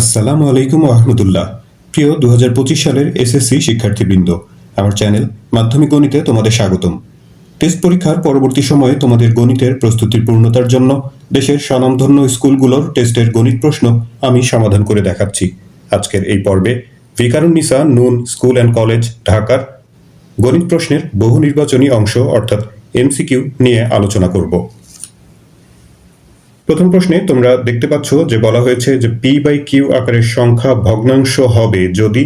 আসসালামু আলাইকুম আহমদুল্লাহ প্রিয় দু পঁচিশ সালের এসএসসি শিক্ষার্থীবৃন্দ, আমার চ্যানেল মাধ্যমিক গণিতে তোমাদের স্বাগতম। টেস্ট পরীক্ষার পরবর্তী সময়ে তোমাদের গণিতের প্রস্তুতির পূর্ণতার জন্য দেশের স্বনামধন্য স্কুলগুলোর টেস্টের গণিত প্রশ্ন আমি সমাধান করে দেখাচ্ছি। আজকের এই পর্বে ভিকারুন্নিসা নুন স্কুল অ্যান্ড কলেজ, ঢাকার গণিত প্রশ্নের বহু নির্বাচনী অংশ অর্থাৎ এমসিকিউ নিয়ে আলোচনা করব। প্রথম প্রশ্নে তোমরা দেখতে পাচ্ছ যে বলা হয়েছে যে পি বাই কিউ আকারের সংখ্যা ভগ্নাংশ হবে যদি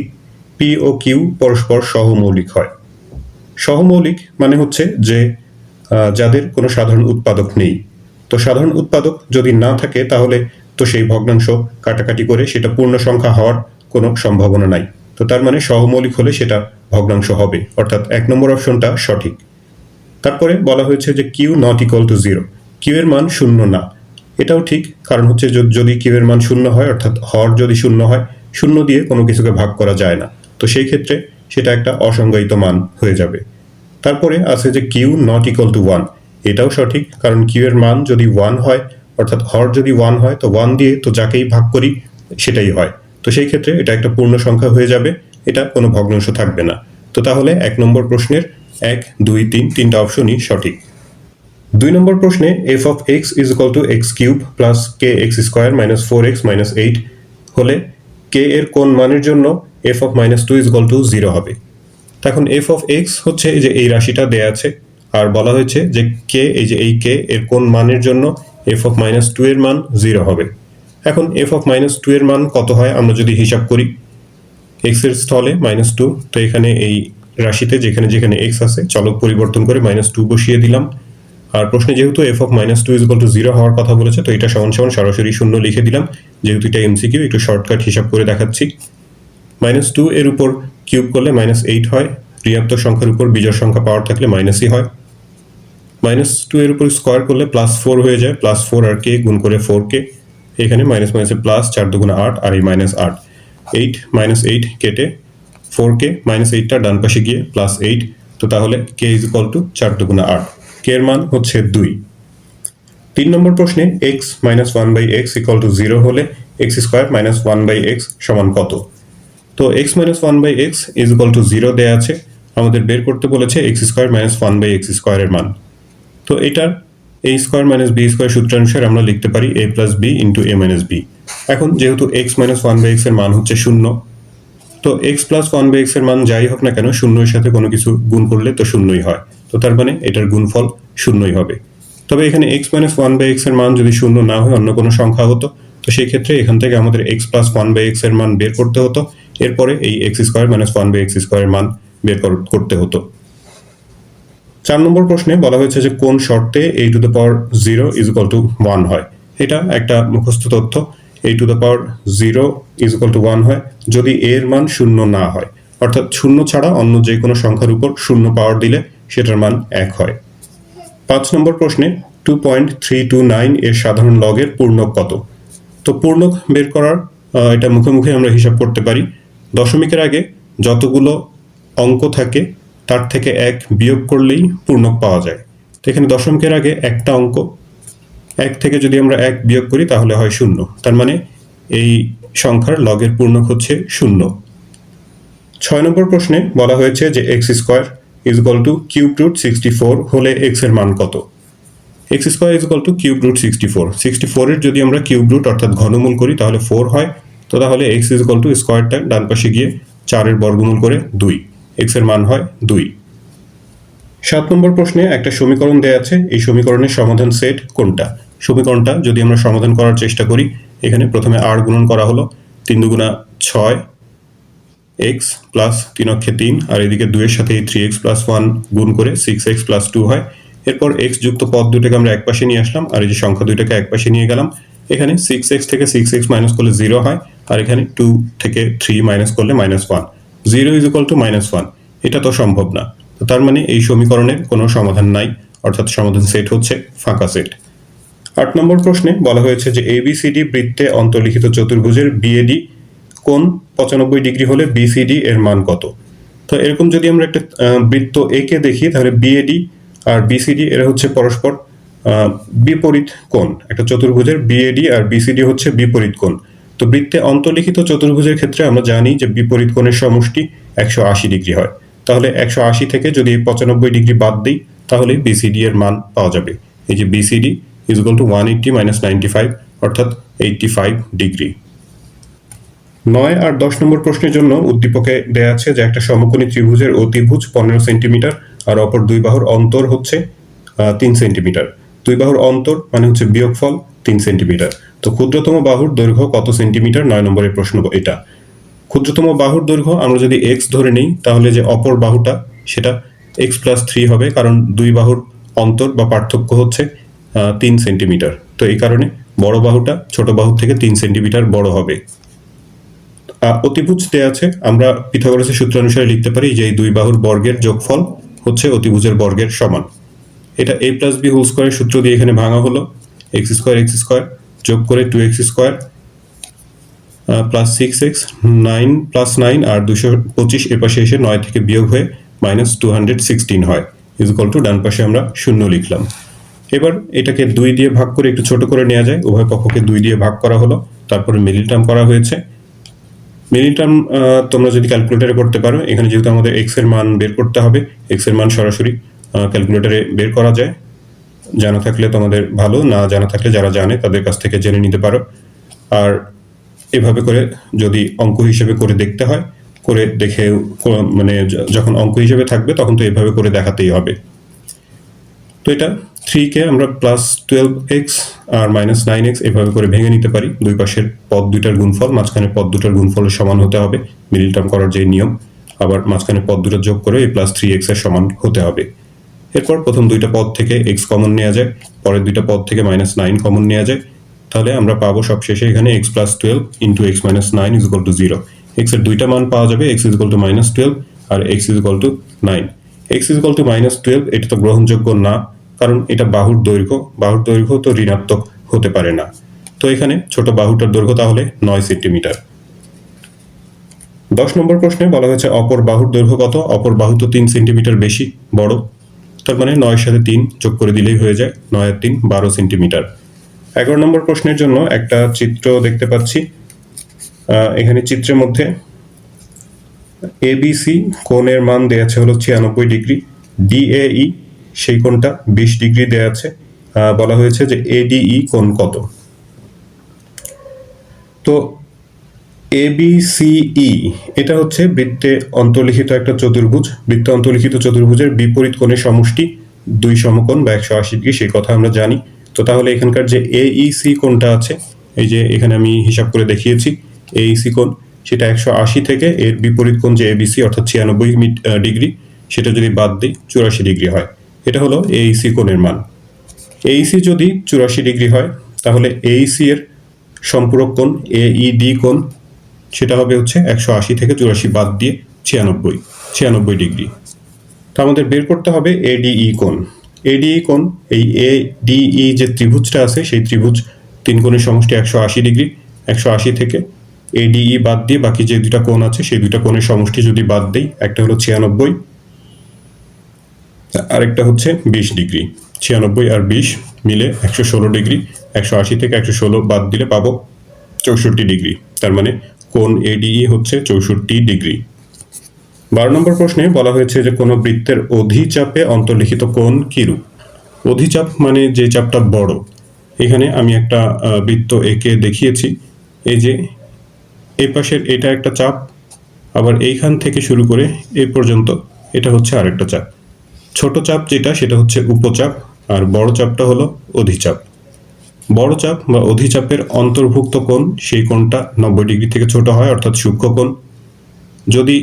পি ও কিউ পরস্পর সহমৌলিক হয়। সহমৌলিক মানে হচ্ছে যে যাদের কোনো সাধারণ উৎপাদক নেই। তো সাধারণ উৎপাদক যদি না থাকে তাহলে তো সেই ভগ্নাংশ কাটাকাটি করে সেটা পূর্ণ সংখ্যা হওয়ার কোনো সম্ভাবনা নাই। তো তার মানে সহমৌলিক হলে সেটা ভগ্নাংশ হবে, অর্থাৎ এক নম্বর অপশনটা সঠিক। তারপরে বলা হয়েছে যে Q not equal to zero Q এর মান শূন্য না। এটাও ঠিক। কারণ হচ্ছে যদি কিউ এর মান শূন্য হয়, অর্থাৎ হর যদি শূন্য হয়, শূন্য দিয়ে কোনো কিছুকে ভাগ করা যায় না। তো সেই ক্ষেত্রে সেটা একটা অসংজ্ঞায়িত মান হয়ে যাবে। তারপরে আছে যে Q not equal to one এটাও সঠিক, কারণ কিউ এর মান যদি ওয়ান হয়, অর্থাৎ হর যদি ওয়ান হয়, তো ওয়ান দিয়ে তো যাকেই ভাগ করি, সেটাই হয়। তো সেই ক্ষেত্রে এটা একটা পূর্ণ সংখ্যা হয়ে যাবে, এটা কোনো ভগ্নাংশ থাকবে না। তো তাহলে এক নম্বর প্রশ্নের এক, দুই, তিন, তিনটা অপশনই সঠিক। দুই নম্বর প্রশ্নে F of X is equal to X cube plus K X square minus four X minus eight হলে কে এর কোন মানের জন্য F of minus two is equal to zero হবে? এখন এফ অফ এক্স হচ্ছে এই যে এই রাশিটা দেয়া আছে, আর বলা হয়েছে যে কে এই যে এই কে এর কোন মানের জন্য এফ অফ মাইনাস টু এর মান জিরো হবে। এখন এফ অফ মাইনাস টু এর মান কত হয় আমরা যদি হিসাব করি? এক্সের স্থলে মাইনাস টু তো এখানে এই রাশিতে যেখানে যেখানে এক্স আছে, চলক পরিবর্তন করে মাইনাস টু বসিয়ে দিলাম। আর প্রশ্নে যেহেতু F of minus two is to zero হওয়ার কথা বলেছে, তো এটা সমান সমান সরাসরি শূন্য লিখে দিলাম। যেহেতু এটা এমসিকিউ একটু শর্টকাট হিসাব করে দেখাচ্ছি। মাইনাস টু এর উপর কিউব করলে মাইনাস এইট হয়। ঋণাত্মক সংখ্যার উপর বিজোড় সংখ্যা পাওয়ার থাকলে মাইনাসই হয়। মাইনাস টু এর উপর স্কোয়ার করলে প্লাস ফোর হয়ে যায়। প্লাস ফোর আর কে গুণ করে ফোর কে এখানে মাইনাস মাইনাসে প্লাস চার দুগুণে আট আর এই মাইনাস আট। এইট মাইনাস এইট কেটে ফোর কে মাইনাস এইটটা ডান পাশে গিয়ে প্লাস এইট তো তাহলে কে ইজ ইকাল টু চার দুগুণে আট। কে এর মান হচ্ছে দুই। তিন নম্বর প্রশ্নে X minus one by X equal to zero হলে X square minus one by X সমান কত? তো X minus one by X is equal to zero দেওয়া আছে। আমাদের বের করতে বলেছে X square minus one by X স্কোয়ারের মান। তো এটার A square minus B square সূত্রানুসারে আমরা লিখতে পারি A plus B into A minus B এখন যেহেতু এক্স মাইনাস ওয়ান বাই এক্সের মান হচ্ছে শূন্য, তো এক্স প্লাস ওয়ান বাই এক্সের মান যাই হোক না কেন, শূন্যের সাথে কোনো কিছু গুণ করলে তো শূন্যই হয়। তো তার মানে এটার গুণফল শূন্যই হবে। তবে এখানে এক্স মাইনাস ওয়ান বাই এক্সের মান যদি শূন্য না হয়, অন্য কোনো সংখ্যা হতো, তো সেই ক্ষেত্রে এখান থেকে আমাদের এক্স প্লাস ওয়ান বাই এক্সের মান বের করতে হতো। এরপরে এই X square minus one by X স্কোয়ারের মান বের কর- করতে হতো। চার নম্বর প্রশ্নে বলা হয়েছে যে কোন শর্তে এই to the power zero is equal to one হয়। এটা একটা মুখস্থ তথ্য। এই to the power zero is equal to one হয় যদি এর মান শূন্য না হয়। অর্থাৎ শূন্য ছাড়া অন্য যে কোনো সংখ্যার উপর শূন্য পাওয়ার দিলে সেটার মান এক হয়। পাঁচ নম্বর প্রশ্নে two point three two nine এর সাধারণ লগের পূর্ণক কত? তো পূর্ণক বের করার এটা মুখে মুখে আমরা হিসাব করতে পারি। দশমিকের আগে যতগুলো অঙ্ক থাকে, তার থেকে এক বিয়োগ করলেই পূর্ণক পাওয়া যায়। তো এখানে দশমিকের আগে একটা অঙ্ক, এক থেকে যদি আমরা এক বিয়োগ করি তাহলে হয় শূন্য। তার মানে এই সংখ্যার লগের পূর্ণক হচ্ছে শূন্য। ছয় নম্বর প্রশ্নে বলা হয়েছে যে X square is equal to cube root sixty four হলে এক্সের মান কত? X square is equal to cube root sixty four sixty four যদি আমরা কিউব রুট অর্থাৎ ঘনমূল করি, তাহলে ফোর হয়। তো তাহলে এক্স ইজ ইকাল টু স্কোয়ারটা ডান পাশে গিয়ে চারের বর্গমূল করে দুই। এক্সের মান হয় দুই। সাত নম্বর প্রশ্নে একটা সমীকরণ দেয়া আছে। এই সমীকরণের সমাধান সেট কোনটা? সমীকরণটা যদি আমরা সমাধান করার চেষ্টা করি, এখানে প্রথমে আর গুণন করা হলো। তিন দুগুণা ছয় এক্স প্লাস তিন অক্ষে তিন, আর এদিকে দুইয়ের সাথে থ্রি এক্স প্লাস ওয়ান গুণ করে সিক্স এক্স প্লাস টু হয়। এরপর এক্স যুক্ত পদ দুটোকে আমরা একপাশে নিয়ে আসলাম, আর এই যে সংখ্যা দুইটাকে একপাশে নিয়ে গেলাম, এখানে সিক্স এক্স থেকে সিক্স এক্স মাইনাস করলে জিরো হয়, আর এখানে টু থেকে থ্রি মাইনাস করলে minus one zero is equal to minus one এটা তো সম্ভব না। তো তার মানে এই সমীকরণের কোনো সমাধান নাই, অর্থাৎ সমাধান সেট হচ্ছে ফাঁকা সেট আট নম্বর প্রশ্নে বলা হয়েছে যে এবিসিডি বৃত্তে অন্তর্লিখিত চতুর্ভুজের বিএডি কোন পঁচানব্বই ডিগ্রি হলে বিসিডি এর মান কত? তো এরকম যদি আমরা একটা বৃত্ত এ কে দেখি, তাহলে বিএডি আর বিসিডি এরা হচ্ছে পরস্পর বিপরীত কোণ। একটা চতুর্ভুজের বিএডি আর বিসিডি হচ্ছে বিপরীত কোণ। তো তো বৃত্তে অন্তর্লিখিত চতুর্ভুজের ক্ষেত্রে আমরা জানি যে বিপরীত কোণের সমষ্টি একশো আশি ডিগ্রি হয়। তাহলে একশো আশি থেকে যদি পঁচানব্বই ডিগ্রি বাদ দিই, তাহলে বিসিডি এর মান পাওয়া যাবে। এই যে BCD is equal to one eighty minus ninety five অর্থাৎ এইটটি ফাইভ ডিগ্রি। নয় আর দশ নম্বর প্রশ্নের জন্য উদ্দীপকে দেয়া আছে যে একটা সমকোণী ত্রিভুজের অতিভুজ পনেরো সেন্টিমিটার আর অপর দুই বাহুর অন্তর হচ্ছে তিন সেন্টিমিটার। দুই বাহুর অন্তর মানে হচ্ছে বিয়োগফল তিন সেন্টিমিটার। তো ক্ষুদ্রতম বাহুর দৈর্ঘ্য কত সেন্টিমিটার? নয় নম্বরের প্রশ্ন এটা। ক্ষুদ্রতম বাহুর দৈর্ঘ্য আমরা যদি এক্স ধরে নিই, তাহলে যে অপর বাহুটা, সেটা এক্স প্লাস থ্রি হবে, কারণ দুই বাহুর অন্তর বা পার্থক্য হচ্ছে তিন সেন্টিমিটার। তো এই কারণে বড় বাহুটা ছোট বাহুর থেকে তিন সেন্টিমিটার বড় হবে। অতিভুজ দেয়া আছে। আমরা পিথাগোরাসের সূত্র অনুসারে লিখতে পারি যে এই দুই বাহুর বর্গের যোগফল হচ্ছে অতিভুজের বর্গের সমান। এটা এ প্লাস বি হোল স্কোয়ারের সূত্র দিয়ে এখানে ভাঙা হলো। এক্স স্কোয়ার এক্স স্কোয়ার যোগ করে two X square plus six X nine plus nine আর দুশো পঁচিশ এ পাশে এসে নয় থেকে বিয়োগ হয়ে মাইনাস টু হান্ড্রেড সিক্সটিন হয়। ইজ ইকুয়াল টু ডান পাশে আমরা শূন্য লিখলাম। এবার এটাকে দুই দিয়ে ভাগ করে একটু ছোট করে নেওয়া যায়। উভয় পক্ষকে দুই দিয়ে ভাগ করা হলো। তারপরে মিডিল টার্ম করা হয়েছে। মিডিল টার্ম তোমরা যদি ক্যালকুলেটারে করতে পারো, এখানে যেহেতু আমাদের এক্সের মান বের করতে হবে এক্সের মান সরাসরি ক্যালকুলেটারে বের করা যায়। জানা থাকলে তোমাদের ভালো, না জানা থাকলে যারা জানে তাদের কাছ থেকে জেনে নিতে পারো। আর এভাবে করে যদি অঙ্ক হিসেবে করে দেখতে হয়, করে দেখে মানে যখন অঙ্ক হিসেবে থাকবে, তখন তো এভাবে করে দেখাতেই হবে। তো এটা থ্রিকে আমরা প্লাস টুয়েলভ এক্স আর মাইনাস নাইন এক্স এভাবে করে ভেঙে নিতে পারি। দুই পাশের পদ দুইটার গুণফল, মাঝখানে পদ দুটার গুণফলের সমান হতে হবে মিডিল টার্ম করার যে নিয়ম। আবার মাঝখানে পদ দুটো যোগ করে এই প্লাস থ্রি এক্সের সমান হতে হবে। এরপর প্রথম দুইটা পদ থেকে এক্স কমন নেওয়া যায়, পরের দুইটা পদ থেকে মাইনাস নাইন কমন নেওয়া যায়। তাহলে আমরা পাবো সবশেষে এখানে x plus twelve into x minus nine is equal to zero এক্সের দুইটা মান পাওয়া যাবে x is equal to minus twelve R x is equal to nine x is equal to minus twelve এটা তো গ্রহণযোগ্য না। কারণ এটা বাহুর দৈর্ঘ্য বাহুর দৈর্ঘ্য তো ঋণাত্মক হতে পারে না। তো এখানে ছোট বাহুটার দৈর্ঘ্য তাহলে নয় সেন্টিমিটার। দশ নম্বর প্রশ্নে বলা হয়েছে, অপর বাহুর দৈর্ঘ্য কত? অপর বাহু তো তিন সেন্টিমিটার বেশি, বড়। তার মানে নয়ের সাথে তিন যোগ করে দিলেই হয়ে যায় নয় আর তিন, বারো সেন্টিমিটার। এগারো নম্বর প্রশ্নের জন্য একটা চিত্র দেখতে পাচ্ছি। এখানে চিত্রের মধ্যে এবিসি কোণের মান দেওয়া আছে হলো ছিয়ানব্বই ডিগ্রি ডিএই সেই কোণটা বিশ ডিগ্রি দেওয়া আছে বলা হয়েছে যে এডিই কোণ কত? তো এ বি এবিসিই এটা হচ্ছে বৃত্তে অন্তর্লিখিত একটা চতুর্ভুজ। বৃত্তে অন্তর্লিখিত চতুর্ভুজের বিপরীত কোণের সমষ্টি দুই সমকোণ বা একশো আশি ডিগ্রি, সেই কথা আমরা জানি। তো তাহলে এখানকার যে এইসি কোণটা আছে, এই যে এখানে আমি হিসাব করে দেখিয়েছি এইসি কোণ, সেটা একশো আশি থেকে এর বিপরীত কোণ যে এবিসি অর্থাৎ ছিয়ানব্বই ডিগ্রি, সেটা যদি বাদ দিই, চুরাশি ডিগ্রি হয়। এটা হলো এইসি কোণের মান। এইসি যদি চুরাশি ডিগ্রি হয়, তাহলে এইসি এর সম্পূরক কোণ এইডি কোণ, সেটা হবে হচ্ছে একশো আশি থেকে চুরাশি বাদ দিয়ে ছিয়ানব্বই ছিয়ানব্বই ডিগ্রি। তো আমাদের বের করতে হবে এডিই কোণ। এডিই কোণ, এই এ এডিই যে ত্রিভুজটা আছে, সেই ত্রিভুজ তিন কোণের সমষ্টি একশো আশি ডিগ্রি, একশো আশি থেকে এডিই বাদ দিয়ে বাকি যে দুটা কোণ আছে, সেই দুটা কোণের সমষ্টি যদি বাদ দেই, একটা হলো ছিয়ানব্বই আরেকটা হচ্ছে বিশ ডিগ্রি। ছিয়ানব্বই আর বিশ মিলে একশো ষোলো ডিগ্রি। একশো আশি থেকে একশো ষোলো বাদ দিলে পাবো চৌষট্টি ডিগ্রি। তার মানে কোন এডিই হচ্ছে চৌষট্টি ডিগ্রি। বারো নম্বর প্রশ্নে বলা হয়েছে যে কোনো বৃত্তের অধিচাপে অন্তর্লিখিত কোন কিরূপ? অধিচাপ মানে যে চাপটা বড়। এখানে আমি একটা বৃত্ত এঁকে দেখিয়েছি। এই যে এই পাশের এটা একটা চাপ, আবার এইখান থেকে শুরু করে এ পর্যন্ত এটা হচ্ছে আরেকটা চাপ। ছোট চাপ যেটা, সেটা হচ্ছে উপচাপ, আর বড় চাপটা হলো অধিচাপ। বড় চাপ বা অধিচাপের অন্তর্ভুক্ত কোণ, সেই কোণটা নব্বই ডিগ্রি থেকে ছোট হয়, অর্থাৎ সূক্ষ্ম কোণ। যদি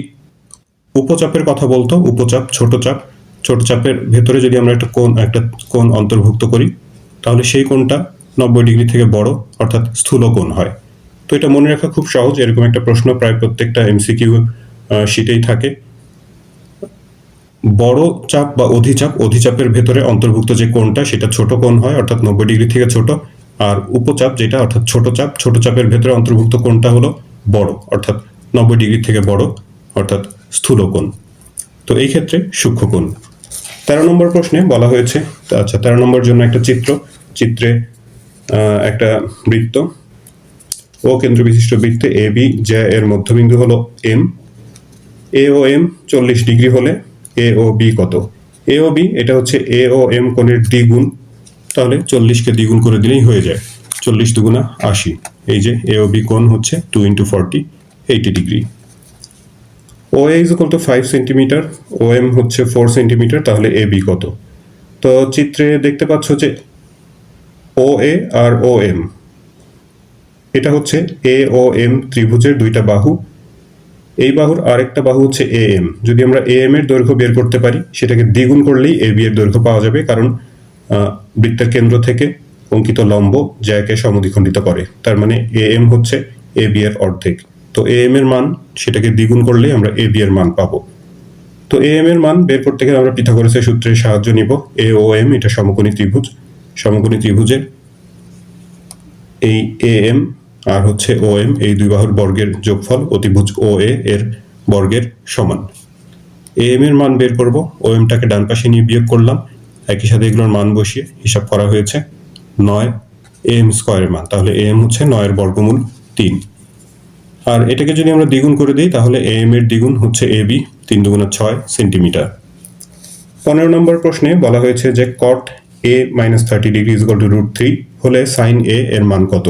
উপচাপের কথা বলতো, উপচাপ, ছোট চাপ, ছোট চাপের ভেতরে যদি আমরা একটা কোণ একটা কোণ অন্তর্ভুক্ত করি, তাহলে সেই কোণটা নব্বই ডিগ্রি থেকে বড়, অর্থাৎ স্থূল কোণ হয়। তো এটা মনে রাখা খুব সহজ, এরকম একটা প্রশ্ন প্রায় প্রত্যেকটা এমসিকিউ শীটেই থাকে। বড় চাপ বা অধিচাপ, অধিচাপের ভেতরে অন্তর্ভুক্ত যে কোণটা, সেটা ছোট কোণ হয়, অর্থাৎ নব্বই ডিগ্রি থেকে ছোট। আর উপচাপ যেটা, অর্থাৎ ছোট চাপ, ছোট চাপের ভেতরে অন্তর্ভুক্ত কোণটা হলো বড়, অর্থাৎ নব্বই ডিগ্রি থেকে বড়, অর্থাৎ স্থূল কোণ। তো এই ক্ষেত্রে সূক্ষ্ম কোণ। তেরো নম্বর প্রশ্নে বলা হয়েছে আচ্ছা তেরো নম্বর জন্য একটা চিত্র, চিত্রে একটা বৃত্ত। ও কেন্দ্র বিশিষ্ট বৃত্তে এ বি যা এর মধ্যবিন্দু হলো এম এ ও এম চল্লিশ ডিগ্রি হলে এ ও বি কত? এ ও বি এটা হচ্ছে এ ও এম কোণের দ্বিগুণ। তাহলে চল্লিশকে দ্বিগুণ করে দিলেই হয়ে যায়। চল্লিশ দুগুণা আশি। এই যে এ ও বি কোণ হচ্ছে two into forty eighty degree O A is to five centimetre O M হচ্ছে ফোর সেন্টিমিটার তাহলে এ বি কত? তো চিত্রে দেখতে পাচ্ছ যে ও এ আর ও এম এটা হচ্ছে এ ও এম ত্রিভুজের দুইটা বাহু। এই বাহুর আরেকটা বাহু হচ্ছে এ এম যদি আমরা এ এম এর দৈর্ঘ্য বের করতে পারি, সেটাকে দ্বিগুণ করলেই এ বি এর দৈর্ঘ্য পাওয়া যাবে, কারণ বৃত্তের কেন্দ্র থেকে অঙ্কিত লম্ব জ্যাকে সমদ্বিখণ্ডিত করে। তার মানে এ এম হচ্ছে এ বি এর অর্ধেক। তো এ এম এর মান, সেটাকে দ্বিগুণ করলেই আমরা এ বি এর মান পাবো। তো এ এম এর মান বের করতে গেলে আমরা পিথাগোরাসের সূত্রের সাহায্য নিব। এ ও এম এটা সমকোণী ত্রিভুজ। সমকোণী ত্রিভুজের এই এ এম আর হচ্ছে ও এম এই দুই বাহুর বর্গের যোগফল অতিভুজ ও এ এর বর্গের সমান। এ এম এর মান বের করব ও এমটাকে ডান পাশে নিয়ে বিয়োগ করলাম, একই সাথে এগুলোর মান বসিয়ে হিসাব করা হয়েছে নয় এম স্কোয়ারের মান, তাহলে এম হচ্ছে নয়ের বর্গমূল তিন। আর এটাকে যদি আমরা দ্বিগুণ করে দিই, তাহলে এ এম এর দ্বিগুণ হচ্ছে এ বি তিন দুগুণা ছয় সেন্টিমিটার। পনেরো নম্বর প্রশ্নে বলা হয়েছে যে cot A minus thirty degree is to root three হলে সাইন এ এর মান কত?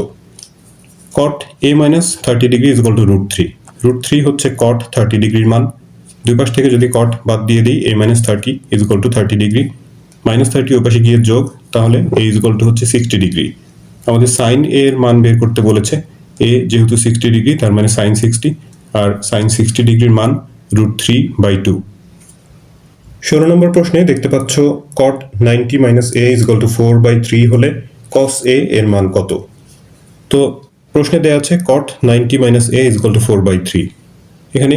Cot A minus thirty degree is to root three root three হচ্ছে কট থার্টি ডিগ্রির মান। দুই পাশ থেকে যদি কট বাদ দিয়ে দিই A minus thirty is to thirty degree minus thirty ওই পাশে গিয়ে যোগ, তাহলে এ ইজ টু হচ্ছে সিক্সটি ডিগ্রি আমাদের সাইন এ এর মান বের করতে বলেছে। এ যেহেতু সিক্সটি ডিগ্রি তার মানে সাইন সিক্সটি আর সাইন সিক্সটি ডিগ্রির মান রুট থ্রি বাই টু ষোলো নম্বর প্রশ্নে দেখতে পাচ্ছ cot ninety minus A is to four by three হলে কস এ এর মান কত? তো প্রশ্নে দেওয়া আছে cot ninety minus A is to four by three এখানে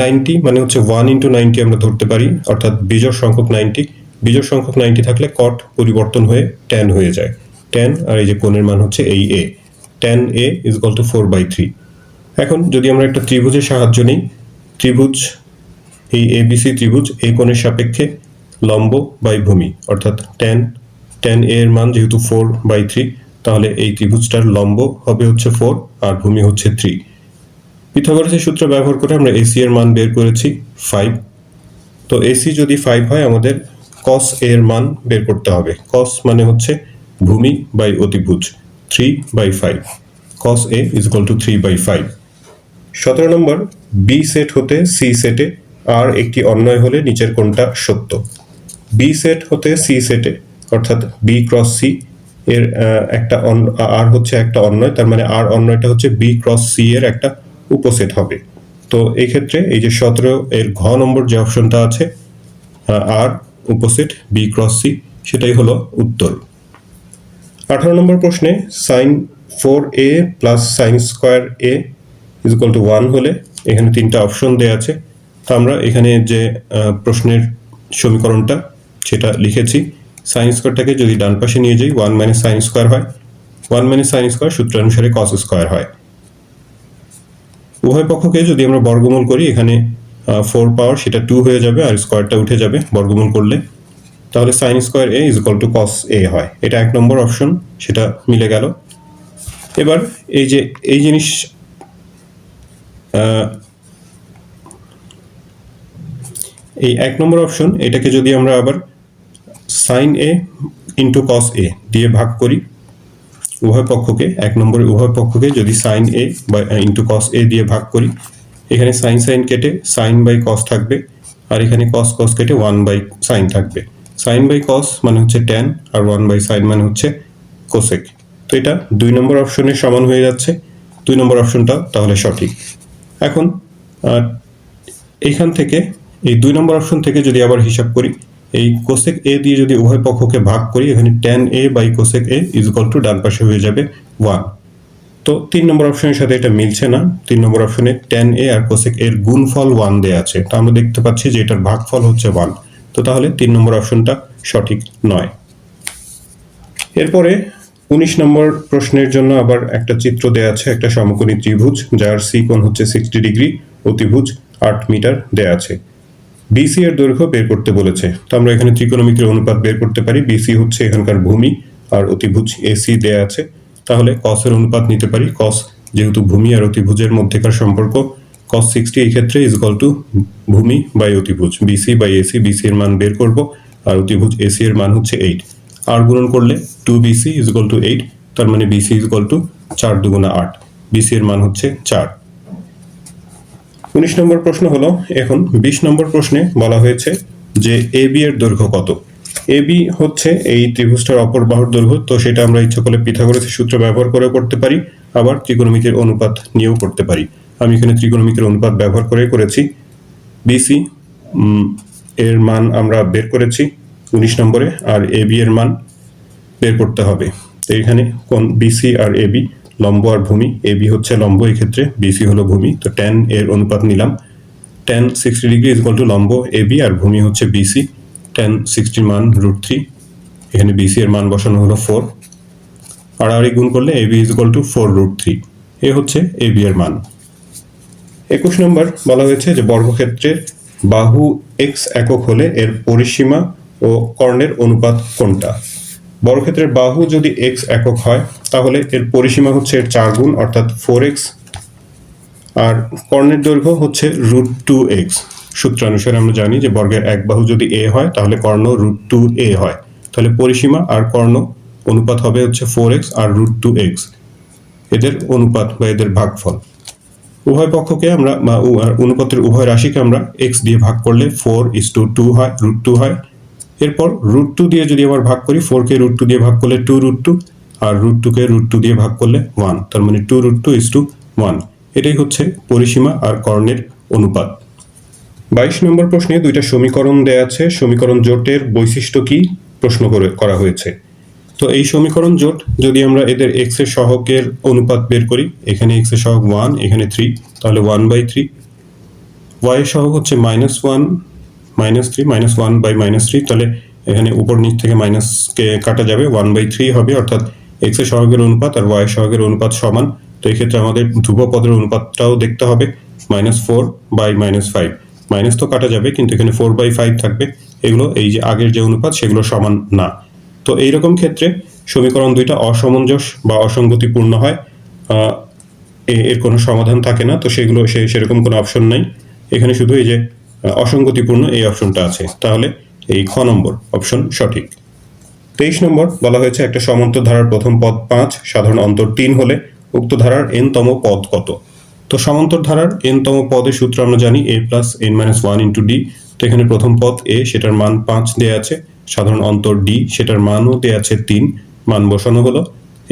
নাইনটি মানে হচ্ছে ওয়ান ইন্টু নাইনটি আমরা ধরতে পারি, অর্থাৎ বিজোড় সংখ্যক নাইনটি বিজোড় সংখ্যক নাইনটি থাকলে কট পরিবর্তন হয়ে টেন হয়ে যায়। টেন আর এই যে কোণের মান হচ্ছে এই A tan A is to four by three এখন যদি আমরা একটা ত্রিভুজের সাহায্য নিই, ত্রিভুজ, এই এবিসি ত্রিভুজ এই কোণের সাপেক্ষে লম্ব বাই ভূমি, অর্থাৎ টেন টেন এর মান যেহেতু ফোর বাই থ্রি তাহলে এই ত্রিভুজটার লম্ব হবে হচ্ছে ফোর আর ভূমি হচ্ছে থ্রি পিথাগোরাসের সূত্র ব্যবহার করে আমরা এসি এর মান বের করেছি ফাইভ তো এসি যদি ফাইভ হয়, আমাদের কস এর মান বের করতে হবে। কস মানে হচ্ছে ভূমি বাই অতিভুজ three by five cos A is to three by five সতেরো নম্বর বি সেট হতে সি সেটে আর একটি অন্যয় হলে নিচের কোনটা সত্য। বি সেট হতে সি সেটে অর্থাৎ বি ক্রস সি এর একটা আর হচ্ছে একটা অন্যয় তার মানে আর অন্যয়টা হচ্ছে বি ক্রস সি এর একটা উপসেট হবে। তো এই ক্ষেত্রে এই যে সতেরো এর ঘ নম্বর যে অপশনটা আছে আর উপসেট বি ক্রস সি সেটাই হলো উত্তর। আঠারো নম্বর প্রশ্নে sine four A plus sine square A is to one হলে এখানে তিনটা অপশন দেওয়া আছে। তো আমরা এখানে যে প্রশ্নের সমীকরণটা, সেটা লিখেছি। সাইন স্কোয়ারটাকে যদি ডান পাশে নিয়ে যাই ওয়ান মাইনাস সাইন স্কোয়ার হয়। ওয়ান মাইনাস সাইন স্কোয়ার সূত্রানুসারে কস স্কোয়ার হয়। উভয় পক্ষকে যদি আমরা বর্গমূল করি, এখানে ফোর পাওয়ার সেটা টু হয়ে যাবে আর স্কোয়ারটা উঠে যাবে বর্গমূল করলে। তাহলে sine square A is equal to cos A হয়। এটা এক নম্বর অপশন সেটা মিলে গেল। এবার এই যে, এই জিনিস এই এক নম্বর অপশন এটাকে যদি আমরা আবার সাইন এ ইন্টু কস এ দিয়ে ভাগ করি। উভয় পক্ষকে, এক নম্বরে উভয় পক্ষকে যদি সাইন এ বা ইন্টু কস এ দিয়ে ভাগ করি, এখানে সাইন সাইন কেটে সাইন বাই কস থাকবে, আর এখানে কস কস কেটে ওয়ান বাই সাইন থাকবে। সাইন বাই কস মানে হচ্ছে ট্যান আর ওয়ান বাই সাইন মানে হচ্ছে কোসেক তো এটা দুই নম্বর অপশনের সমান হয়ে যাচ্ছে। দুই নম্বর অপশনটা তাহলে সঠিক। এখন এইখান থেকে, এই দুই নম্বর অপশন থেকে যদি আবার হিসাব করি এই কোসেক এ দিয়ে যদি উভয় পক্ষকে ভাগ করি, এখানে tan A by cosec A is to ডান পাশে হয়ে যাবে ওয়ান তো তিন নম্বর অপশনের সাথে এটা মিলছে না। তিন নম্বর অপশনে ট্যান এ আর কোসেক এর গুণফল ওয়ান দেয়া আছে। তো আমরা দেখতে পাচ্ছি যে এটার ভাগফল হচ্ছে ওয়ান তো তাহলে তিন নম্বর অপশনটা সঠিক নয়। এরপরে উনিশ নম্বর প্রশ্নের জন্য আবার একটা চিত্র দেয়া আছে, একটা সমকোণী ত্রিভুজ, যার সি কোণ হচ্ছে সিক্সটি ডিগ্রি অতিভুজ আট মিটার দেয়া আছে। বিসি এর দৈর্ঘ্য বের করতে বলেছে। তো আমরা এখানে ত্রিকোণমিতির অনুপাত বের করতে পারি। বিসি হচ্ছে এখানকার ভূমি, আর অতিভুজ এসি দেয়া আছে। তাহলে কস এর অনুপাত নিতে পারি। কস যেহেতু ভূমি আর অতিভুজের মধ্যেকার সম্পর্ক কস সিক্সটি এই ক্ষেত্রে ইজ ইকাল টু ভূমি বাই অতিভুজ। বিসি বাই এসি বিসি এর মান বের করব, আর অতিভুজ এসি এর মান হচ্ছে এইট আর গুণন করলে two BC is equal to eight তার মানে বিসি ইজ ইকাল টু চার দুগুণা আট। বিসি এর মান হচ্ছে চার। উনিশ নম্বর প্রশ্ন হলো, এখন বিশ নম্বর প্রশ্নে বলা হয়েছে যে এ বি এর দৈর্ঘ্য কত? এ বি হচ্ছে এই ত্রিভুজটার অপর বাহুর দৈর্ঘ্য, তো সেটা আমরা ইচ্ছা করলে পিথাগোরাসের সূত্র ব্যবহার করে করতে পারি, আবার ত্রিকোণমিতির অনুপাত নিয়েও করতে পারি। আমি এখানে ত্রিকোণমিতির অনুপাত ব্যবহার করে করেছি। বিসি এর মান আমরা বের করেছি উনিশ নম্বরে, আর এ বি এর মান বের করতে হবে। তো এখানে কোন বিসি আর এ বি লম্ব আর ভূমি, এ বি হচ্ছে লম্ব এই ক্ষেত্রে বিসি হলো ভূমি। তো ট্যান এর অনুপাত নিলাম। Tan sixty degree is equal to লম্ব, এ বি, আর ভূমি হচ্ছে বিসি ট্যান সিক্সটির মান রুট থ্রি এখানে বিসি এর মান বসানো হলো ফোর আড়াআড়ি গুণ করলে A B is equal to four root three A হচ্ছে এ বি এর মান। একুশ নম্বর বলা হয়েছে যে বর্গক্ষেত্রের বাহু এক্স একক হলে এর পরিসীমা ও কর্ণের অনুপাত কোনটা? বর্গক্ষেত্রের বাহু যদি এক্স একক হয়, তাহলে এর পরিসীমা হচ্ছে এর চার গুণ, অর্থাৎ ফোর এক্স আর কর্ণের দৈর্ঘ্য হচ্ছে রুট টু এক্স সূত্রানুসারে আমরা জানি যে বর্গের এক বাহু যদি এ হয়, তাহলে কর্ণ রুট টু এ হয়। তাহলে পরিসীমা আর কর্ণ অনুপাত হবে হচ্ছে ফোর এক্স আর রুট টু এক্স এদের অনুপাত বা এদের ভাগফল। উভয় পক্ষকে আমরা অনুপাতের উভয় রাশিকে আমরা এক্স দিয়ে ভাগ করলে ফোর ইস টু টু হয় রুট টু হয়। এরপর রুট টু দিয়ে যদি আবার ভাগ করি ফোরকে রুট টু দিয়ে ভাগ করলে টু রুট টু আর রুট টুকে রুট টু দিয়ে ভাগ করলে ওয়ান তার মানে two root two is to one এটাই হচ্ছে পরিসীমা আর কর্ণের অনুপাত। বাইশ নম্বর প্রশ্নে দুইটা সমীকরণ দেয়া আছে। সমীকরণ জোটের বৈশিষ্ট্য কি? প্রশ্ন করে, করা হয়েছে। তো এই সমীকরণ জোট, যদি আমরা এদের এক্সের সহকের অনুপাত বের করি, এখানে এক্সের সহগ ওয়ান এখানে থ্রি তাহলে ওয়ান বাই থ্রি ওয়াই এর সহগ হচ্ছে minus one minus three minus one by minus three তাহলে এখানে উপর নিচ থেকে মাইনাসকে কাটা যাবে ওয়ান বাই থ্রি হবে, অর্থাৎ এক্সের সহগের অনুপাত আর ওয়াই সহগের অনুপাত সমান। তো এই ক্ষেত্রে আমাদের ধ্রুবপদের অনুপাতটাও দেখতে হবে minus four by minus five minus তো কাটা যাবে, কিন্তু এখানে ফোর বাই ফাইভ থাকবে। এগুলো এই যে আগের যে অনুপাত, সেগুলো সমান না। তো এইরকম ক্ষেত্রে সমীকরণ দুইটা অসামঞ্জস বা অসঙ্গতিপূর্ণ হয়। এর কোনো সমাধান থাকে না, তো সেগুলো সে, সেরকম কোনো অপশন নাই। এখানে শুধু এই যে অসঙ্গতিপূর্ণ এই অপশনটা আছে। তাহলে এই খ নম্বর অপশন সঠিক। তেইশ নম্বর বলা হয়েছে, একটা সমান্তর ধারার প্রথম পদ পাঁচ, সাধারণ অন্তর তিন হলে উক্ত ধারার এন তম পদ কত? তো সমান্তর ধারার এন তম পদের সূত্র আমরা জানি a plus n minus one into d তো এখানে প্রথম পদ এ সেটার মান পাঁচ দেয়া আছে। সাধারণ অন্তর ডি সেটার মানও দেয়া আছে তিন। মান বসানো হলো।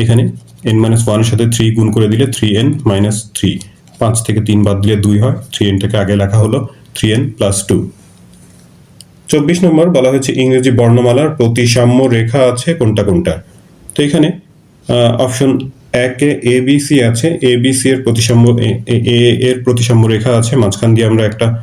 এখানে এন মাইনাস ওয়ানের সাথে থ্রি গুণ করে দিলে থ্রি এন মাইনাস থ্রি পাঁচ থেকে তিন বাদ দিলে দুই হয়। থ্রি এনটাকে আগে লেখা হলো। থ্রি এন প্লাস টু চব্বিশ নম্বর বলা হয়েছে ইংরেজি বর্ণমালার প্রতিসাম্য রেখা আছে কোনটা কোনটা। তো এখানে অপশন একে এ বি সি আছে। এ বি সি এর প্রতিসাম্য, এ- এর প্রতিসাম্য রেখা আছে। মাঝখান দিয়ে আমরা একটা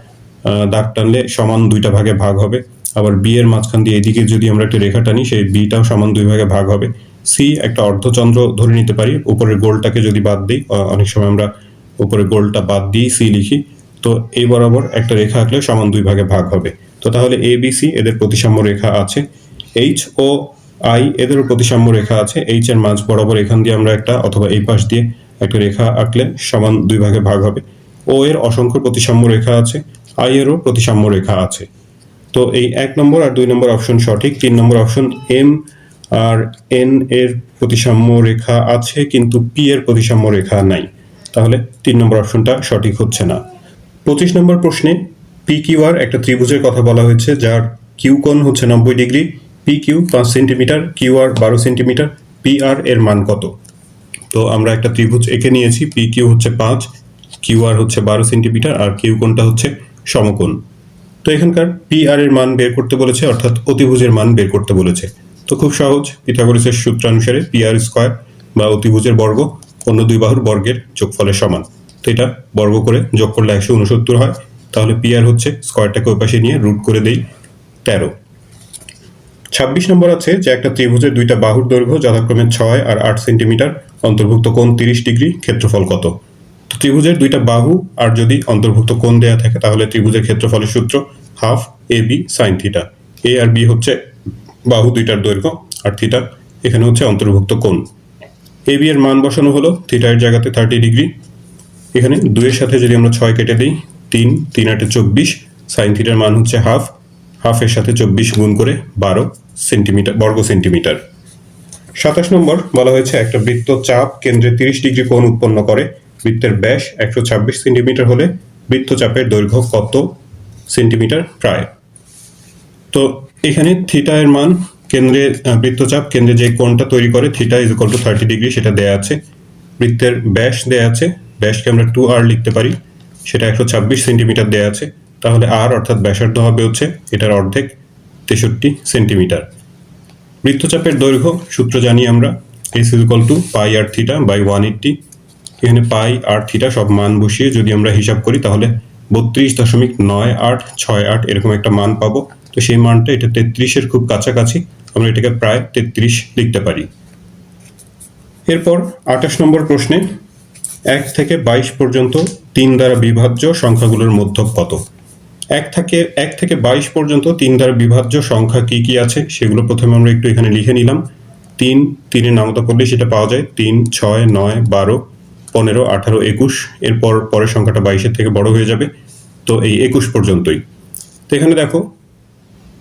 দাগ টানলে সমান দুইটা ভাগে ভাগ হবে। আবার বি এর মাঝখান দিয়ে এদিকে যদি আমরা একটা রেখা টানি, সেই বিটাও সমান দুই ভাগে ভাগ হবে। সি একটা অর্ধচন্দ্র ধরে নিতে পারি। উপরের গোলটাকে যদি বাদ দিই অনেক সময় আমরা উপরের গোলটা বাদ দিই সি লিখি। তো এই বরাবর একটা রেখা আঁকলে সমান দুই ভাগে ভাগ হবে। তো তাহলে এ বি সি এদের প্রতিসাম্য রেখা আছে। এইচ ও আই এদেরও প্রতিসাম্য রেখা আছে। এইচ এর মাঝ বরাবর এখান দিয়ে আমরা একটা অথবা এই পাশ দিয়ে একটা রেখা আঁকলে সমান দুই ভাগে ভাগ হবে। ও এর অসংখ্য প্রতিসাম্য রেখা আছে আই এরও প্রতিসাম্য রেখা আছে। তো এই এক নম্বর আর দুই নম্বর অপশন সঠিক। তিন নম্বর অপশন এম আর এন এর প্রতিসাম্য রেখা আছে, কিন্তু পি এর প্রতিসাম্য রেখা নাই। তাহলে তিন নম্বর অপশনটা সঠিক হচ্ছে না। পঁচিশ নম্বর প্রশ্নে পি কিউ আর একটা ত্রিভুজের কথা বলা হয়েছে, যার কিউ কোণ হচ্ছে নব্বই ডিগ্রি পি কিউ পাঁচ সেন্টিমিটার কিউ আর বারো সেন্টিমিটার পি আর এর মান কত? তো আমরা একটা ত্রিভুজ এঁকে নিয়েছি পি কিউ হচ্ছে পাঁচ কিউ আর হচ্ছে বারো সেন্টিমিটার, আর কিউ কোণটা হচ্ছে সমকোণ। তো এখানকার পি আর এর মান বের করতে বলেছে, অর্থাৎ অতিভুজের মান বের করতে বলেছে। তো খুব সহজ, পিথাগোরাসের সূত্রানুসারে পি আর স্কোয়ার বা অতিভুজের বর্গ অন্য দুই বাহুর বর্গের যোগফলের সমান। তো এটা বর্গ করে যোগ করলে একশো উনসত্তর হয়। তাহলে পি আর হচ্ছে স্কোয়ারটাকে ওই পাশে নিয়ে রুট করে দেই তেরো। ছাব্বিশ নম্বর আছে যে একটা ত্রিভুজের দুইটা বাহুর দৈর্ঘ্য যথাক্রমে ছয় আর আট সেন্টিমিটার, অন্তর্ভুক্ত কোণ তিরিশ ডিগ্রি, ক্ষেত্রফল কত? তো ত্রিভুজের দুইটা বাহু, আর যদি অন্তর্ভুক্ত কোণ দেয়া থাকে তাহলে ত্রিভুজের ক্ষেত্রফলের সূত্র half a b sine theta a R B হচ্ছে বাহু দুইটার দৈর্ঘ্য, আর থিটা এখানে হচ্ছে অন্তর্ভুক্ত কোণ। এ বি এর মান বসানো হলো থিটার জায়গাতে থার্টি ডিগ্রি এখানে দুইয়ের সাথে যদি আমরা ছয় কেটে দিই, তিন তিন আটে চব্বিশ সাইন থিটার মান হচ্ছে হাফ হাফের সাথে চব্বিশ গুণ করে বারো সেন্টিমিটার বর্গ সেন্টিমিটার সাতাশ নম্বর বলা হয়েছে, একটা বৃত্ত চাপ কেন্দ্রে তিরিশ ডিগ্রি কোণ উৎপন্ন করে। বৃত্তের ব্যাস একশো ছাব্বিশ সেন্টিমিটার হলে বৃত্তচাপের দৈর্ঘ্য কত সেন্টিমিটার প্রায়? তো এখানে থিটা এর মান কেন্দ্রে বৃত্তচাপ কেন্দ্রে যে কোণটা তৈরি করে theta is equal to thirty degree সেটা দেয়া আছে। বৃত্তের ব্যাস দেয়া আছে। ব্যাসকে আমরা টু আর লিখতে পারি, সেটা একশো ছাব্বিশ সেন্টিমিটার দেয়া আছে, তাহলে আর অর্থাৎ ব্যাসার্ধ হবে হচ্ছে এটার অর্ধেক তেষট্টি সেন্টিমিটার। বৃত্তচাপের দৈর্ঘ্য, সূত্র জানি আমরা S equal to pi r theta by one eighty এখানে পাই আর থিটা সব মান বসিয়ে যদি আমরা হিসাব করি, তাহলে বত্রিশ দশমিক নয় আট, ছয় আট এরকম একটা মান পাবো। তো সেই মানটা এটা তেত্রিশের খুব কাছাকাছি, আমরা এটাকে প্রায় তেত্রিশ লিখতে পারি। এরপর আঠাশ নম্বর প্রশ্নে এক থেকে বাইশ পর্যন্ত তিন দ্বারা বিভাজ্য সংখ্যাগুলোর মধ্যক কত এক থেকে এক থেকে বাইশ পর্যন্ত তিন দ্বারা বিভাজ্য সংখ্যা কি কি আছে সেগুলো প্রথমে আমরা একটু এখানে লিখে নিলাম। তিন তিনের নামতা করলে সেটা পাওয়া যায়। তিন ছয় নয় বারো পনেরো আঠারো একুশ এরপর পরের সংখ্যাটা বাইশের থেকে বড় হয়ে যাবে। তো এই একুশ পর্যন্তই। তো এখানে দেখো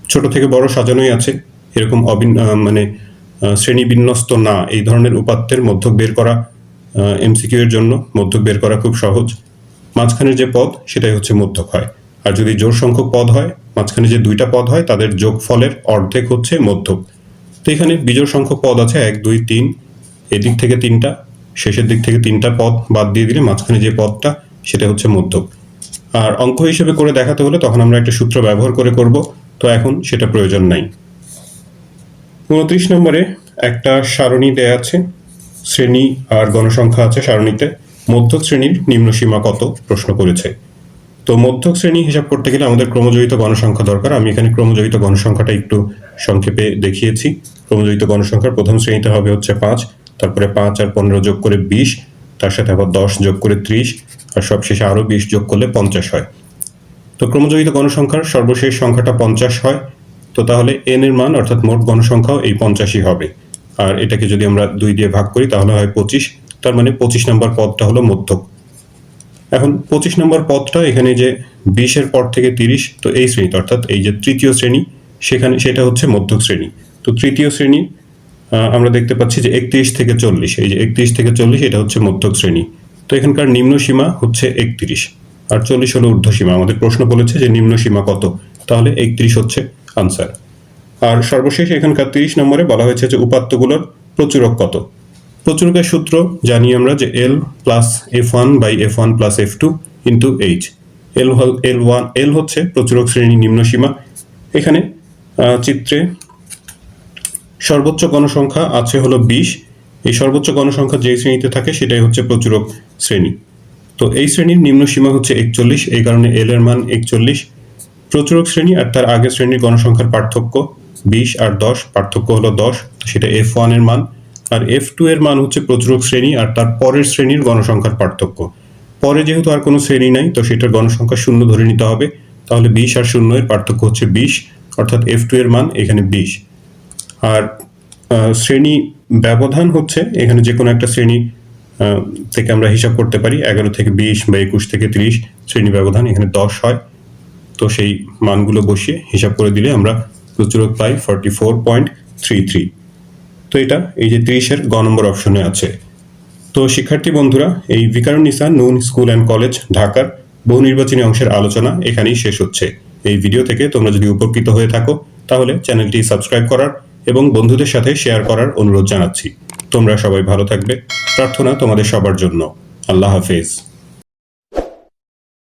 ছোট থেকে বড় সাজানোই আছে। এরকম অবিন মানে আহ, শ্রেণি বিন্যস্ত না। এই ধরনের উপাত্তের মধ্যক বের করা এমসিকিউ এর জন্য মধ্যক বের করা খুব সহজ। মাঝখানে যে পদ, সেটাই হচ্ছে মধ্যক হয়। আর যদি জোর সংখ্যক পদ হয়, মাঝখানে যে দুইটা পদ হয়, তাদের যোগফলের অর্ধেক হচ্ছে মধ্যক। তো এখানে বিজোড় সংখ্যক পদ আছে এক, দুই, তিন। এদিক থেকে তিনটা, শেষের দিক থেকে তিনটা পদ বাদ দিয়ে দিলে মাঝখানে যে পদটা, সেটা হচ্ছে মধ্যক। আর অঙ্ক হিসেবে করে দেখাতে হলে তখন আমরা একটা সূত্র ব্যবহার করে করব, তো এখন সেটা প্রয়োজন নাই। উনত্রিশ নম্বরে একটা সারণী দেয়া আছে। শ্রেণি আর গণসংখ্যা আছে সারণীতে। মধ্যক শ্রেণির নিম্ন সীমা কত? প্রশ্ন করেছে। তো মধ্যক শ্রেণি হিসাব করতে গেলে আমাদের ক্রমজয়িত গণসংখ্যা দরকার। আমি এখানে ক্রমজয়িত গণসংখ্যাটা একটু সংক্ষেপে দেখিয়েছি। ক্রমজয়িত গণসংখ্যার প্রথম শ্রেণীতে হবে হচ্ছে পাঁচ, তারপরে পাঁচ আর পনেরো যোগ করে বিশ, তার সাথে আবার দশ যোগ করে ত্রিশ, আর সবশেষে আরও বিশ যোগ করলে পঞ্চাশ হয়। তো ক্রমজয়িত গণসংখ্যার সর্বশেষ সংখ্যাটা পঞ্চাশ হয়। তো তাহলে এন এর মান, অর্থাৎ মোট গণসংখ্যাও এই পঞ্চাশই হবে। আর এটাকে যদি আমরা দুই দিয়ে ভাগ করি, তাহলে হয় পঁচিশ। তার মানে পঁচিশ নম্বর পদটা হলো মধ্যক। এখন পঁচিশ নম্বর পদটা এখানে যে বিশের পর থেকে তিরিশ, তো এই শ্রেণি অর্থাৎ এই যে তৃতীয় শ্রেণি, সেখানে সেটা হচ্ছে মধ্যক শ্রেণি। তো তৃতীয় শ্রেণি আমরা দেখতে পাচ্ছি যে একত্রিশ থেকে চল্লিশ, এই যে একত্রিশ থেকে চল্লিশ, এটা হচ্ছে মধ্যক শ্রেণি। তো এখানকার নিম্ন সীমা হচ্ছে একত্রিশ। আর চল্লিশ হলো ঊর্ধ্ব সীমা আমাদের প্রশ্ন বলেছে যে নিম্ন সীমা কত? তাহলে একত্রিশ হচ্ছে আনসার আর সর্বশেষ এখানকার তিরিশ নম্বরে বলা হয়েছে যে উপাত্তগুলোর প্রচুরক কত? প্রচুরকের সূত্র জানি আমরা যে L plus f one by f one plus f two into h L L one L হচ্ছে প্রচুরক শ্রেণি নিম্ন সীমা। এখানে চিত্রে সর্বোচ্চ গণসংখ্যা আছে হলো বিশ। এই সর্বোচ্চ গণসংখ্যা যে শ্রেণীতে থাকে সেটাই হচ্ছে প্রচুরক শ্রেণি। তো এই শ্রেণির নিম্ন সীমা হচ্ছে একচল্লিশ, এই কারণে এল এর মান একচল্লিশ। প্রচুরক শ্রেণি আর তার আগের শ্রেণির গণসংখ্যার পার্থক্য বিশ আর দশ, পার্থক্য হলো দশ, সেটা এফ ওয়ানের মান। আর এফ টু এর মান হচ্ছে প্রচুরক শ্রেণি আর তার পরের শ্রেণির গণসংখ্যার পার্থক্য। পরে যেহেতু আর কোনো শ্রেণি নাই, তো সেটার গণসংখ্যা শূন্য ধরে নিতে হবে। তাহলে বিশ আর শূন্য এর পার্থক্য হচ্ছে বিশ, অর্থাৎ এফ এর মান এখানে বিশ। আর শ্রেণি ব্যবধান হচ্ছে, এখানে যে কোনো একটা শ্রেণি থেকে আমরা হিসাব করতে পারি, এগারো থেকে বিশ বা একুশ থেকে ত্রিশ, শ্রেণি ব্যবধান এখানে দশ হয়। তো সেই মানগুলো বসিয়ে হিসাব করে দিলে আমরা প্রচুরক পাই forty four point three three তো এটা এই যে ত্রিশের গ নম্বর অপশনে আছে। তো শিক্ষার্থী বন্ধুরা, এই ভিকারুন্নিসা নুন স্কুল অ্যান্ড কলেজ, ঢাকার বহু নির্বাচনী অংশের আলোচনা এখানেই শেষ হচ্ছে। এই ভিডিও থেকে তোমরা যদি উপকৃত হয়ে থাকো, তাহলে চ্যানেলটি সাবস্ক্রাইব করার এবং বন্ধুদের সাথে শেয়ার করার অনুরোধ জানাচ্ছি। তোমরা সবাই ভালো থাকবে। প্রার্থনা তোমাদের সবার জন্য। আল্লাহ হাফেজ।